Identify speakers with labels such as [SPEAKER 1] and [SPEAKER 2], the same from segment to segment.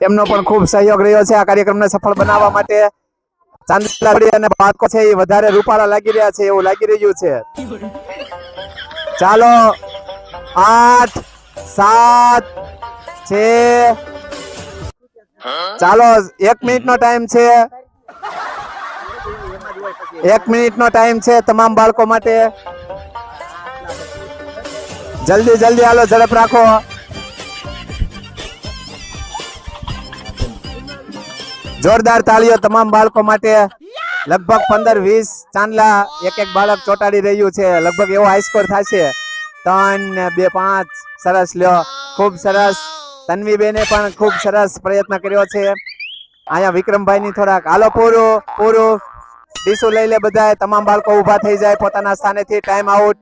[SPEAKER 1] એમનો પણ ખૂબ સહયોગ રહ્યો છે આ કાર્યક્રમને સફળ બનાવવા માટે. ચાંદલાડી અને બાળકો છે એ વધારે રૂપાળા લાગી રહ્યા છે, એવું લાગી રહ્યું છે. ચાલો, આઠ, સાત, છે. ચાલો, એક મિનિટ નો ટાઈમ છે. એક મિનિટ નો ટાઈમ છે તમામ બાળકો માટે. જલ્દી જલ્દી હાલો, ઝડપ રાખો. જોરદાર તાળીઓ તમામ બાળકો માટે. લગભગ પંદર વીસ ચાંદલા એક એક બાળક ચોટાડી રહ્યું છે. લગભગ એવો હાઈસ્કોર થશે ત્રણ બે પાંચ. સરસ લ્યો. ખૂબ સરસ. તન્વીબેને પણ ખૂબ સરસ પ્રયત્ન કર્યો છે. અહીંયા વિક્રમભાઈની થોડાક. હાલો પૂરું પૂરું. ડીસું લઈ લે બધાય. તમામ બાળકો ઊભા થઈ જાય. પોતાના સ્થાનેથી ટાઈમ આઉટ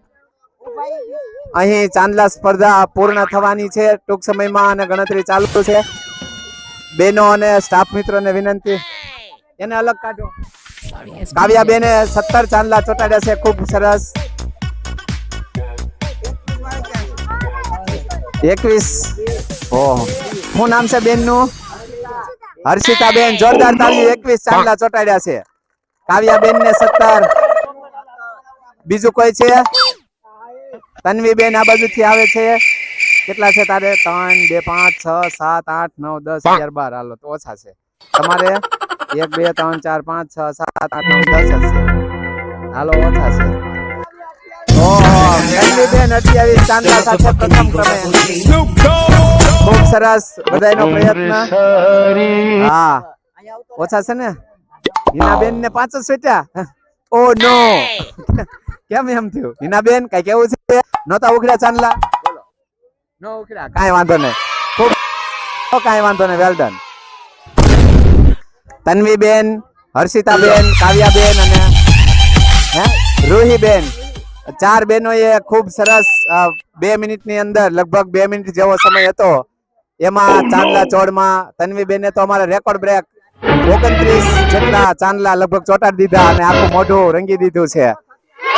[SPEAKER 1] અહીં ચાંદલા સ્પર્ધા પૂર્ણ થવાની છે. ટૂંક સમયમાં અને ગણતરી ચાલુ છે. બેનો અને સ્ટાફ મિત્રોને વિનંતી. એને અલગ કાઢો. કાવ્યા બેને સત્તર ચાંદલા ચોટાડ્યા છે. ખૂબ સરસ. એકવીસ. ઓહો. શું નામ છે બેનનું હર્ષિતા બેન જોરદાર તાળી એકવીસ ચાંદલા ચોટાડ્યા છે. કાવ્યા બેન ને સત્તર. બીજું કોઈ છે? તન્વી બેન આ બાજુ થી આવે છે. કેટલા છે તારે? ત્રણ બે પાંચ છ સાત આઠ નવ દસ અગિયાર બાર. હાલો તો ઓછા છે. તમારે એક બે ત્રણ ચાર પાંચ છ સાત આઠ નવ દસ જ છે. હાલો ઓછા છે. ખૂબ સરસ બધાયનો પ્રયત્ન. હા. ઓછા છે ને? હિનાબેન ને પાંચ જ સ્વીટ્યા ઓ નો. કેમ એમ થયું? હિનાબેન કઈ કેવું છે? નહોતા ઉખડ્યા ચાંદલા? નો ઉખડ્યા કાંઈ વાંધો નહીં. ખૂબ કાંઈ વાંધો નહીં. વેલ ડન તન્વી બેન હર્ષિતા બેન કાવ્યા બેન અને, હે રૂહી બેન ચાર બહેનોએ ખૂબ સરસ બે મિનિટની અંદર, લગભગ બે મિનિટ જેવો સમય હતો. એમાં ચાંદલા ચોડમાં તન્વી બેને તો અમારે રેકોર્ડ બ્રેક ઓગણત્રીસ જેટલા ચાંદલા લગભગ ચોટાડી દીધા અને આખું મોઢું રંગી દીધું છે.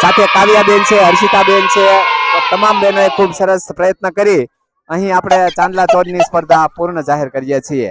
[SPEAKER 1] સાથે કાવ્યાબેન છે, હર્ષિતાબેન છે તો તમામ બહેનોએ ખૂબ સરસ પ્રયત્ન કરી. અહીં આપણે ચાંદલા ચોરની સ્પર્ધા પૂર્ણ જાહેર કરીએ છીએ.